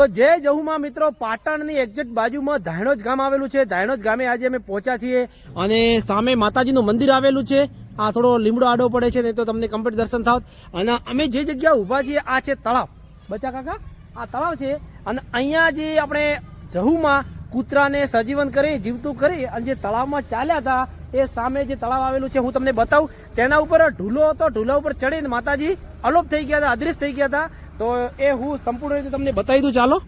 તો જય જહુમાં મિત્રો, પાટણની એક્ઝેક્ટ બાજુમાં ધાયણોજ ગામ આવેલું છે. ધાયણોજ ગામે આજે અમે પહોંચ્યા છીએ અને સામે માતાજીનું મંદિર આવેલું છે. આ થોડો લીમડો આડો પડે છે ને તો તમને કમ્પ્લીટ દર્શન થાવ અને અમે જે જગ્યા ઊભા છીએ, આ છે તળાવ. બચા કાકા? આ તળાવ છે. અને અહીંયા જે આપણે જહુમાં કૂતરાને સજીવન કરી, જીવતું કરી અને જે તળાવમાં ચાલ્યા હતા, એ સામે જે તળાવ આવેલું છે, હું તમને બતાવું. તેના ઉપર ઢૂલો હતો, ઢૂલા ઉપર ચડીને માતાજી અલોપ થઈ ગયા હતા, અદૃશ્ય થઈ ગયા હતા. તો એ હું સંપૂર્ણ રીતે તમને બતાવી દઉં. ચાલો,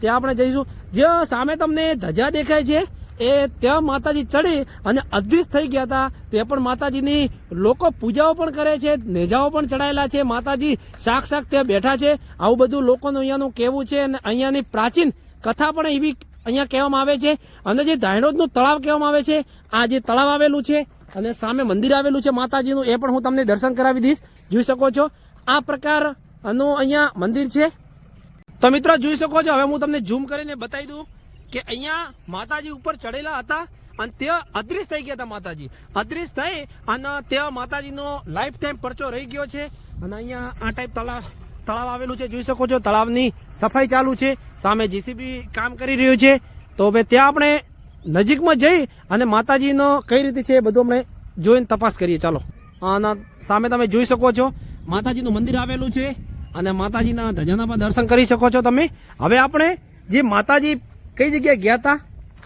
ત્યાં આપણે જઈશું. જે સામે તમને ધજા દેખાય છે, એ ત્યાં માતાજી ચડી અને અદૃશ્ય થઈ ગયા હતા. તે પણ માતાજીની લોકો પૂજાઓ પણ કરે છે, નેજાઓ પણ ચડાયેલા છે. માતાજી શાક શાક ત્યાં બેઠા છે. આવું બધું લોકોનું અહીંયાનું કહેવું છે અને અહીંયાની પ્રાચીન કથા પણ એવી અહીંયા કહેવામાં આવે છે. અને જે ધાયણોદનું તળાવ કહેવામાં આવે છે, આ જે તળાવ આવેલું છે અને સામે મંદિર આવેલું છે માતાજીનું, એ પણ હું તમને દર્શન કરાવી દઈશ. જોઈ શકો છો, આ પ્રકારનું અહીંયા મંદિર છે. તો મિત્રો જોઈ શકો છો, હવે હું તમને ઝૂમ કરીને બતાવી દઉં કે અહીંયા માતાજી ઉપર ચડેલા હતા અને તે અદ્રિશ થઈ ગયા હતા માતાજી. અદ્રિશ થઈ અને ત્યાં માતાજીનો લાઈફ ટાઈમ પરચો રહી ગયો છે અને અહીંયા આ ટાઈપ તળાવ તળાવ આવેલું છે. જોઈ શકો છો, તળાવની સફાઈ ચાલુ છે. સામે જીસીબી કામ કરી રહ્યું છે. તો હવે ત્યાં આપણે નજીકમાં જઈ અને માતાજીનો કઈ રીતે છે એ બધું આપણે જોઈને તપાસ કરીએ. ચાલો. અને સામે તમે જોઈ શકો છો, માતાજીનું મંદિર આવેલું છે. અને માતાજીના ધજાના દર્શન કરી શકો છો તમે. હવે આપણે જે માતાજી કઈ જગ્યાએ ગયા હતા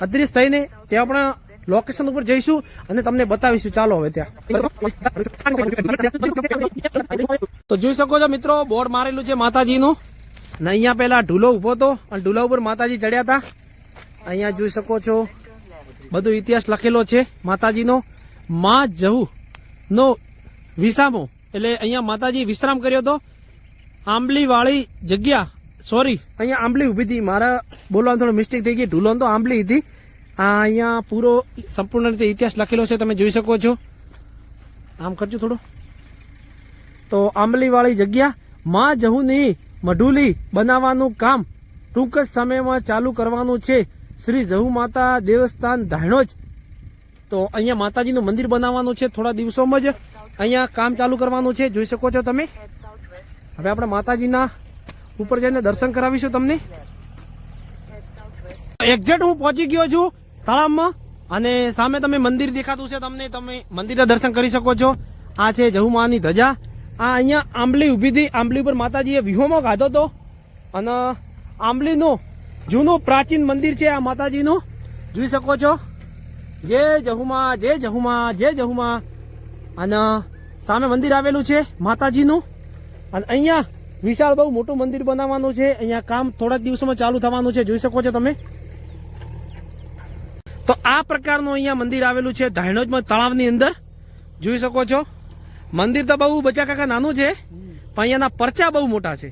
અદૃશ્ય થઈને તે આપણે લોકેશન ઉપર જઈશું અને તમને બતાવીશું. ચાલો હવે ત્યાં. તો જોઈ શકો છો મિત્રો, બોર્ડ મારેલું છે માતાજીનું. ને અહીંયા પેલા ઢૂલો ઊભો હતો અને ઢૂલા ઉપર માતાજી ચડ્યા હતા અહીંયા જોઈ શકો છો, બધો ઇતિહાસ લખેલો છે માતાજીનો. માં જવું નો વિસામો. એટલે અહીંયા માતાજી વિશ્રામ કર્યો હતો. આંબલી વાળી જગ્યા. સોરી અહીંયા આંબલી ઊભી હતી. મારા બોલવાનું થોડું મિસ્ટેક થઈ ગઈ ઢુલોન તો આંબલી હતી. આ અહીંયા પૂરો સંપૂર્ણ રીતે ઇતિહાસ લખેલો છે. તમે જોઈ શકો છો. આમ કરજો થોડું. તો આંબલીવાળી જગ્યા. માં જહુની મઢુલી બનાવવાનું કામ ટૂંક જ સમયમાં ચાલુ કરવાનું છે. શ્રી જહુ માતા દેવસ્થાન ધાણોજ તો અહીંયા માતાજીનું મંદિર બનાવવાનું છે થોડા દિવસોમાં જ. અહીંયા કામ ચાલુ કરવાનું છે. જોઈ શકો છો તમે. હવે આપણે માતાજીના ઉપર જઈને દર્શન કરાવીશું તમને. એક્ઝેક્ટ હું પહોંચી ગયો છું તળાવમાં અને સામે તમે મંદિર દેખાતું છે તમને. તમે મંદિરના દર્શન કરી શકો છો. આ છે જહુમાની ધજા. આ અહીંયા આંબલી ઊભી હતી. આંબલી ઉપર માતાજીએ વિહોમાં ગાધો હતો. અને આંબલીનું જૂનું પ્રાચીન મંદિર છે આ માતાજીનું. જોઈ શકો છો. જય જહુમા જય જહુમા જય જહુમા અને સામે મંદિર આવેલું છે માતાજીનું. અને અહીંયા વિશાળ બહુ મોટું મંદિર બનાવવાનું છે. અહીંયા કામ થોડા દિવસોમાં ચાલુ થવાનું છે. જોઈ શકો છો તમે. તો આ પ્રકારનું અહીંયા મંદિર આવેલું છે ધાયણોજમાં તળાવની અંદર. જોઈ શકો છો. મંદિર તો બહુ બચા કાકા નાનું છે પણ અહીંયાના પરચા બહુ મોટા છે.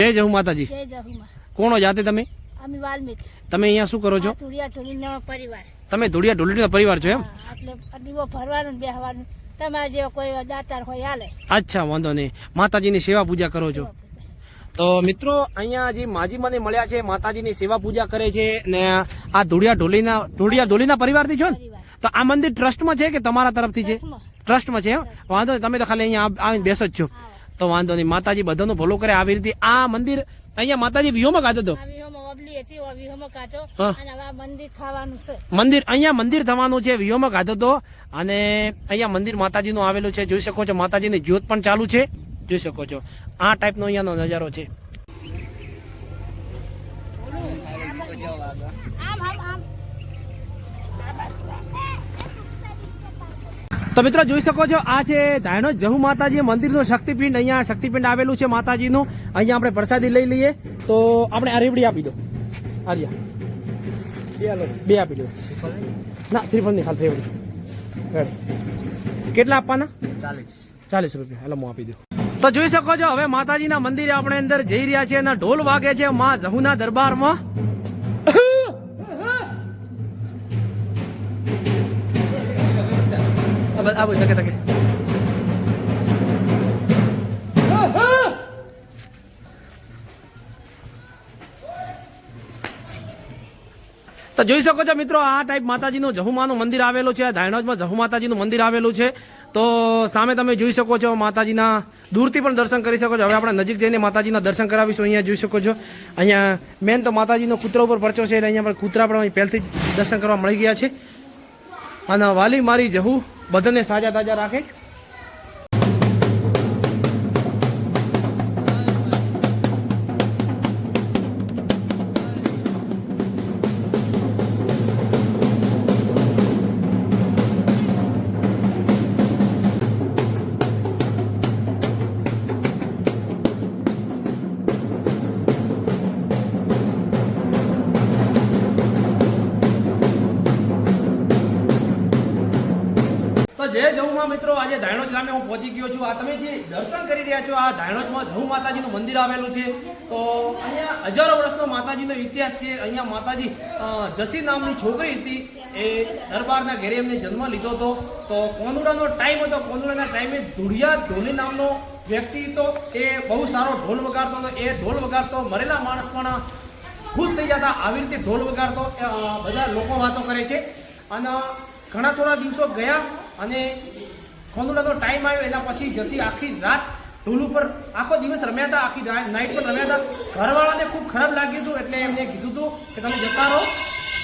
જય જહુ માતાજી. કોણો જાતે તમે? તમે અહીંયા શું કરો છો? તમે ધોળિયા ઢોલડીના પરિવાર છો એમ? એટલે દીવો ભરવાનું બેહવાનું. તમારે જેવો કોઈ દાતાર હોય હાલે. અચ્છા વાંધો નહીં. માતાજીની સેવા પૂજા કરો છો. તો મિત્રો અહીંયા જે માજી મને મળ્યા છે માતાજીની સેવા પૂજા કરે છે ને આ ધોળિયા ઢોલીના ધૂળિયા ઢોલીના પરિવારથી છો ને? તો આ મંદિર ટ્રસ્ટમાં છે કે તમારા તરફથી છે? ટ્રસ્ટમાં. છે વાંધો નહીં તમે તો ખાલી અહીંયા આવીને બેસો જ છો. તો વાંધો નહીં માતાજી બધાનું ભલો કરે. આવી રીતે આ મંદિર અહીંયા માતાજી વિહોમાં ગાતો હતો હતી વિહોમાં કાચો અને હવે મંદિર થવાનું છે. મંદિર અહીંયા મંદિર થવાનું છે વિહોમાં ખાધો તો. અને અહીંયા મંદિર માતાજીનું આવેલું છે જોઈ શકો છો માતાજીની જ્યોત પણ ચાલુ છે. જોઈ શકો છો. આ ટાઈપનો અહીંયાનો નજારો છે. તો મિત્રો જોઈ શકો છો આ છે ધાયણો જહુ માતાજી મંદિરનું શક્તિપીંડ. અહીંયા શક્તિપીંડ આવેલું છે માતાજીનું. અહીંયા આપણે પ્રસાદી લઈ લઈએ. તો આપણે આ રેવડી આપી દો. આર્યા બે આપી દો. ના શ્રીફળની ખાલી રેડી. કેટલા આપવાના? ચાલીસ. રૂપિયા. એટલે હું આપી દઉં. તો જોઈ શકો છો હવે માતાજીના મંદિરે આપણે અંદર જઈ રહ્યા છીએ અને ઢોલ વાગે છે માં જહુના દરબારમાં. આ શકે તકે તો જોઈ શકો છો મિત્રો, આ ટાઈપ માતાજીનું જહુમાનું મંદિર આવેલું છે, ધાયણોજમાં જહુ માતાજીનું મંદિર આવેલું છે. તો સામે તમે જોઈ શકો છો, માતાજીના દૂરથી પણ દર્શન કરી શકો છો. હવે આપણે નજીક જઈને માતાજીના દર્શન કરાવીશું, અહીંયા જોઈ શકો છો. અહીંયા મેન તો માતાજીનો કૂતરા ઉપર પરચો છે, એટલે અહીંયા પણ કૂતરા પણ પહેલથી દર્શન કરવા મળી ગયા છે. અને વાલી મારી જહુ બધાને સાજા તાજા રાખે. જય જહુમાં મિત્રો. આજે ધાયણોજ ગામે હું પહોંચી ગયો છું. આ તમે જે દર્શન કરી રહ્યા છો, આ ધાયણોજમાં જહુ માતાજીનું મંદિર આવેલું છે. તો અહીંયા હજારો વર્ષનો માતાજીનો ઇતિહાસ છે. અહીંયા માતાજી જસી નામની છોકરી હતી. એ દરબારના ઘેરે એમને જન્મ લીધો હતો. તો કોંદુડાનો ટાઈમ હતો. કોંદુડાના ટાઈમે ધુડિયા ધોલી નામનો વ્યક્તિ હતો. એ બહુ સારો ઢોલ વગાડતો હતો. એ ઢોલ વગાડતો મરેલા માણસ પણ ખુશ થઈ જતા આવી રીતે ઢોલ વગાડતો. બધા લોકો વાતો કરે છે. અને ઘણા થોડા દિવસો ગયા. અને ખોંદુડાનો ટાઈમ આવ્યો, એના પછી જસી આખી રાત ઢોલ ઉપર આખો દિવસ રમ્યા હતા, આખી નાઇટ પર રમ્યા હતા. ઘરવાળાને ખૂબ ખરાબ લાગ્યું હતું, એટલે એમને કીધું હતું કે તમે જતા રહો,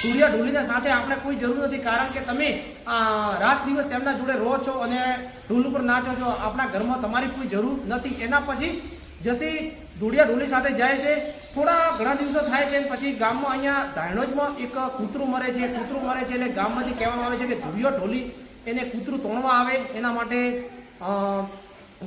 સૂર્ય ઢોલીના સાથે આપણે કોઈ જરૂર નથી, કારણ કે તમે રાત દિવસ તેમના જોડે રહો છો અને ઢોલ ઉપર નાચો છો, આપણા ઘરમાં તમારી કોઈ જરૂર નથી. એના પછી જસી ધૂળિયા ઢોલી સાથે જાય છે, થોડા ઘણા દિવસો થાય છે પછી ગામમાં અહીંયા ધાણોજમાં એક કૂતરું મરે છે, કૂતરું મરે છે એટલે ગામમાંથી કહેવામાં આવે છે કે ધૂળિયો ઢોલી એને કૂતરું તોડવા આવે, એના માટે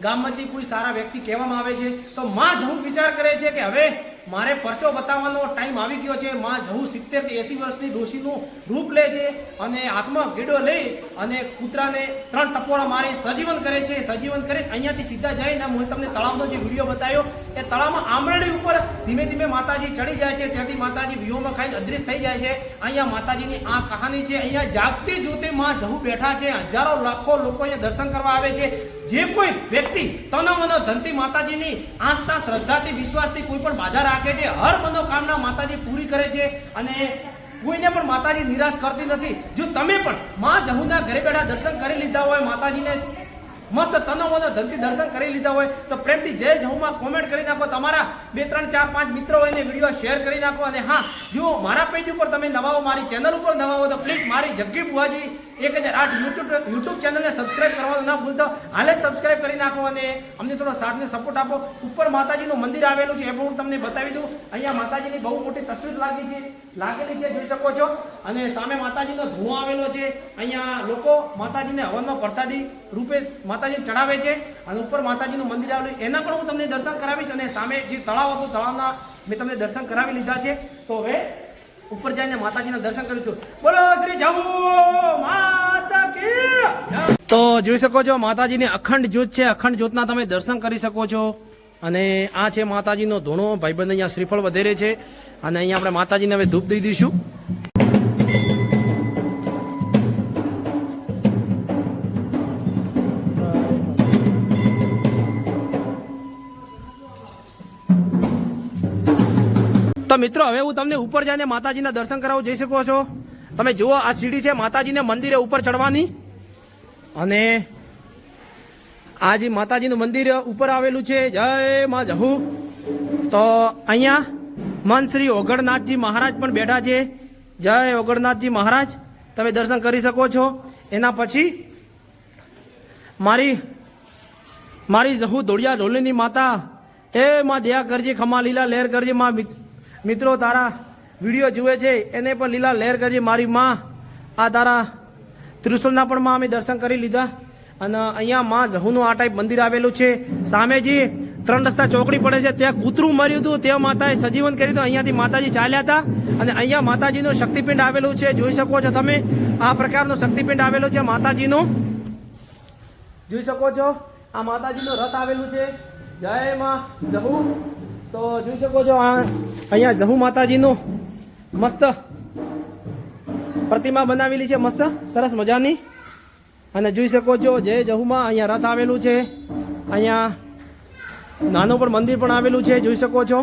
ગામમાંથી કોઈ સારા વ્યક્તિ કહેવામાં આવે છે. તો માં જહુ વિચાર કરે છે કે હવે મારે પરચો બતાવવાનો ટાઈમ આવી ગયો છે. માં જવું સિત્તેરથી એસી વર્ષની ડોશીનું રૂપ લે છે અને હાથમાં ગેડો લઈ અને કૂતરાને ત્રણ ટપોરા મારી સજીવન કરે છે. સજીવન કરે અહીંયાથી સીધા જઈને હું તમને તળાવનો જે વીડિયો બતાવ્યો એ તળાવમાં આમરડી ઉપર ધીમે ધીમે માતાજી ચડી જાય છે. ત્યાંથી માતાજી વિયોમાં ખાઈને અદ્રિશ થઈ જાય છે. અહીંયા માતાજીની આ કહાની છે. અહીંયા જાગતી જોતે માં જવું બેઠા છે. હજારો લાખો લોકો અહીંયા દર્શન કરવા આવે છે. જે કોઈ વ્યક્તિ તન મન ધનથી માતાજીની આસ્થા, શ્રદ્ધાથી, વિશ્વાસથી કોઈ પણ બાધા રાખે છે. હર મનોકામના માતાજી પૂરી કરે છે અને કોઈને પણ માતાજી નિરાશ કરતી નથી. જો તમે પણ મા જહુના ઘરે બેઠા દર્શન કરી લીધા હોય, માતાજીને મસ્ત તન મન ધનથી દર્શન કરી લીધા હોય તો પ્રેમથી જય જહુમાં કોમેન્ટ કરી નાખો, તમારા બે, ત્રણ, ચાર, પાંચ મિત્રો હોય ને વીડિયો શેર કરી નાખો. અને હા, જો મારા પેજ ઉપર તમે નવાઓ, મારી ચેનલ ઉપર નવાઓ, તો પ્લીઝ મારી જગ્ગી બુઆજી એક હજાર આઠ યુટ્યુબ યુટ્યુબ ચેનલને સબસ્ક્રાઇબ કરવાનું ના ભૂલતો. હાલે સબસ્ક્રાઈબ કરી નાખો અને અમને થોડો સાથને સપોર્ટ આપો. ઉપર માતાજીનું મંદિર આવેલું છે એ પણ હું તમને બતાવી દઉં. અહીંયા માતાજીની બહુ મોટી તસવીર લાગી છે, લાગેલી છે, જોઈ શકો છો. અને સામે માતાજીનો ધુઓ આવેલો છે. અહીંયા લોકો માતાજીને હવનમાં પ્રસાદી રૂપે માતાજી ચડાવે છે અને ઉપર માતાજીનું મંદિર આવેલું એના પણ હું તમને દર્શન કરાવીશ અને સામે જે તળાવ હતું, તળાવના મેં તમને દર્શન કરાવી લીધા છે. તો હવે ઉપર જઈને માતાજીના દર્શન કરું છું. બોલો, શ્રી જવું માતા તો જોઈ શકો છો, માતાજીની અખંડ જ્યોત છે. અખંડ જ્યોતના તમે દર્શન કરી શકો છો. અને આ છે માતાજીનો ધોણો. ભાઈબંધ અહીંયા શ્રીફળ વધેરે છે. અને અહીંયા આપણે માતાજીને હવે ધૂપ દઈ દઈશું. મિત્રો, હવે હું તમને ઉપર જઈને માતાજીના દર્શન કરાવવા જઈ શકો છો. તમે જુઓ, આ સીડી છે માતાજીને મંદિરે ઉપર ચડવાની. અને આ જે માતાજીનું મંદિર ઉપર આવેલું છે, જય માં જહુ. તો અહીંયા મન શ્રી ઓગણનાથજી મહારાજ પણ બેઠા છે. જય ઓગણનાથજી મહારાજ, તમે દર્શન કરી શકો છો. એના પછી મારી મારી જહુ દોડિયા ઢોલીની માતા, એ માં દયા કરજે, ખમા લીલા લહેર કરજે, માં મિત્રો, તારા વીડિયો જુએ છે, એને પણ લીલા લહેર કરજે મારી માં. આ તારા ત્રિશુલના પણ માં અમે દર્શન કરી લીધા. અને અહીંયા માં જહુનું આ ટાઈપ મંદિર આવેલું છે. સામે જે ત્રણ રસ્તા ચોકડી પડે છે. ત્યાં કૂતરું મર્યું હતું તે માતાએ સજીવન કર્યું હતું. અહીંયાથી માતાજી ચાલ્યા હતા. અને અહીંયા માતાજીનું શક્તિપિંડ આવેલું છે. જોઈ શકો છો તમે, આ પ્રકારનું શક્તિપિંડ આવેલું છે માતાજીનું. જોઈ શકો છો, આ માતાજીનું રથ આવેલું છે. જય માં જહુ તો જોઈ શકો છો, આ અહીંયા જહુ માતાજીનું મસ્ત પ્રતિમા બનાવેલી છે, મસ્ત, સરસ મજાની. અને જોઈ શકો છો, જય જહુમાં અહીંયા રથ આવેલું છે. અહીંયા નાનું પણ મંદિર પણ આવેલું છે, જોઈ શકો છો.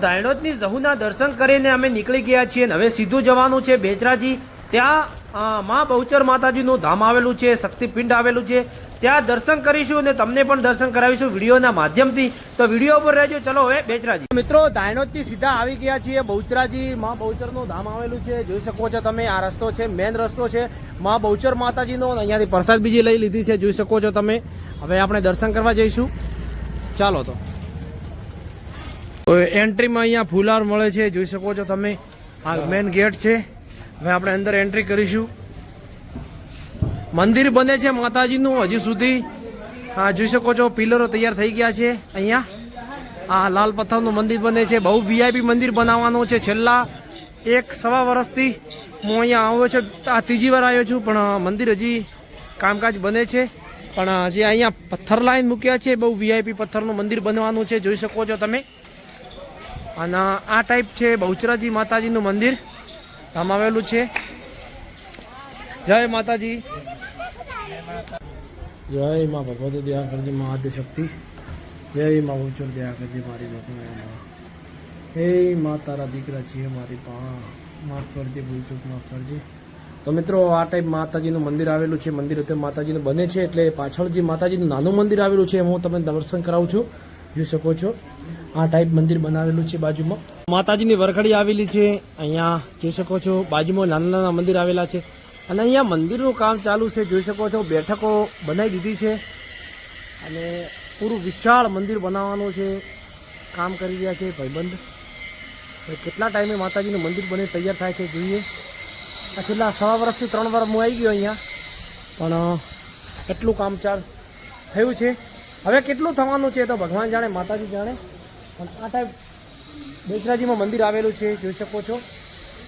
તો દાયણોદની જહુના દર્શન કરીને અમે નીકળી ગયા છીએ અને હવે સીધું જવાનું છે બેચરાજી ત્યાં મા બહુચર માતાજીનું ધામ આવેલું છે, શક્તિપિંડ આવેલું છે. ત્યાં દર્શન કરીશું અને તમને પણ દર્શન કરાવીશું વિડીયોના માધ્યમથી. તો વીડિયો ઉપર રહેજો. ચલો હવે બેચરાજી મિત્રો દાયણોદથી સીધા આવી ગયા છીએ બહુચરાજી. મા બહુચરનું ધામ આવેલું છે. જોઈ શકો છો તમે, આ રસ્તો છે મેન રસ્તો છે. મા બહુચર માતાજીનો અહીંયાથી પ્રસાદ બીજી લઈ લીધી છે. જોઈ શકો છો તમે. હવે આપણે દર્શન કરવા જઈશું. ચાલો તો. એન્ટ્રીમાં અહીંયા ફુલાર મળે છે, જોઈ શકો છો તમે. આ મેન ગેટ છે. હવે આપણે અંદર એન્ટ્રી કરીશું. મંદિર બને છે માતાજીનું હજી સુધી. આ જોઈ શકો છો, પિલરો તૈયાર થઈ ગયા છે અહીંયા. આ લાલ પથ્થરનું મંદિર બને છે. બહુ વીઆઈપી મંદિર બનાવવાનું છે છેલ્લા એક સવા વર્ષથી. હું અહીંયા આવ્યો છું. આ ત્રીજી વાર આવ્યો છું, પણ મંદિર હજી કામકાજ બને છે. પણ જે અહીંયા પથ્થર લાઈન મૂક્યા છે, બહુ વીઆઈપી પથ્થરનું મંદિર બનવાનું છે, જોઈ શકો છો તમે. અને આ ટાઈપ છે બહુચરાજી માતાજીનું મંદિર. આમ આવેલું છે. જય માતાજી. જય માં ભગવતી દયા કરજે માં જય માં બહુચર દયા કરજે મારી બાપુ હે માં તારા દીકરા છીએ મારી પા માફ કરજે ભૂલચૂક માફ કરજે. તો મિત્રો, આ ટાઈપ માતાજીનું મંદિર આવેલું છે. મંદિર અત્યારે માતાજીનું બને છે એટલે પાછળ જે માતાજીનું નાનું મંદિર આવેલું છે. હું તમને દર્શન કરાવું છું. જોઈ શકો છો. આ ટાઈપ મંદિર બનાવેલું છે બાજુમાં. માતાજીની વરખડી આવેલી છે. અહીંયા જોઈ શકો છો, બાજુમાં નાના નાના મંદિર આવેલા છે. અને અહીંયા મંદિરનું કામ ચાલુ છે. જોઈ શકો છો, બેઠકો બનાવી દીધી છે. અને પૂરું વિશાળ મંદિર બનાવવાનું છે. કામ કરી રહ્યા છે ભાઈબંધ. કેટલા ટાઈમે માતાજીનું મંદિર બને તૈયાર થાય છે જોઈએ. આ છેલ્લા સવા વર્ષથી ત્રણ વાર હું આવી ગયો અહીંયા. પણ એટલું કેટલું કામ થયું છે. હવે કેટલું થવાનું છે તો ભગવાન જાણે, માતાજી જાણે. પણ આ ટાઈપ બેસરાજીમાં મંદિર આવેલું છે, જોઈ શકો છો.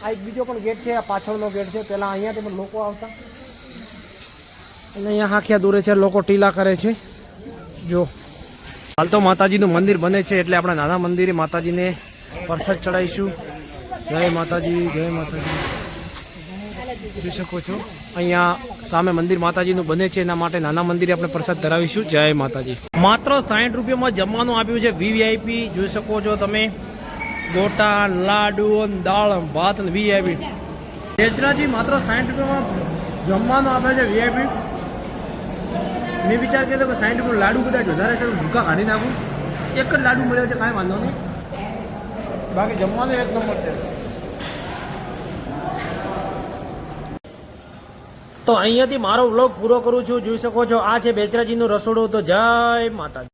આ એક બીજો પણ ગેટ છે, આ પાછળનો ગેટ છે. પહેલાં અહીંયાથી પણ લોકો આવતા. અને અહીંયા આખ્યા દૂરે છે, લોકો ટીલા કરે છે. જો. હાલ તો માતાજીનું મંદિર બને છે એટલે આપણે નાના મંદિરે માતાજીને પ્રસાદ ચડાવીશું. જય માતાજી જય માતાજી. જોઈ શકો છો. અહીંયા સામે મંદિર માતાજીનું બને છે, એના માટે નાના મંદિરે આપણે પ્રસાદ ધરાવીશું. જય માતાજી. માત્ર સાઠ રૂપિયામાં જમવાનું આપ્યું છે વીવીઆઈપી જોઈ શકો છો તમે. ગોટા, લાડુ દાળ, ભાત, અને વીઆઈપી બેચરાજી માત્ર સાઠ રૂપિયામાં જમવાનું આપે છે વીઆઈપી મેં વિચાર કર્યો કે સાઠ રૂપિયા લાડુ કદાચ વધારે છે ભૂકા કાઢી નાખું. એક જ લાડુ મળ્યો છે, કાંઈ વાંધો નહીં. બાકી જમવાનું એક નંબર છે. તો અહીંયાથી મારો વ્લોગ પૂરો કરું છું. જોઈ શકો છો, આ છે બેચરાજીનું રસોડું. તો જય માતાજી.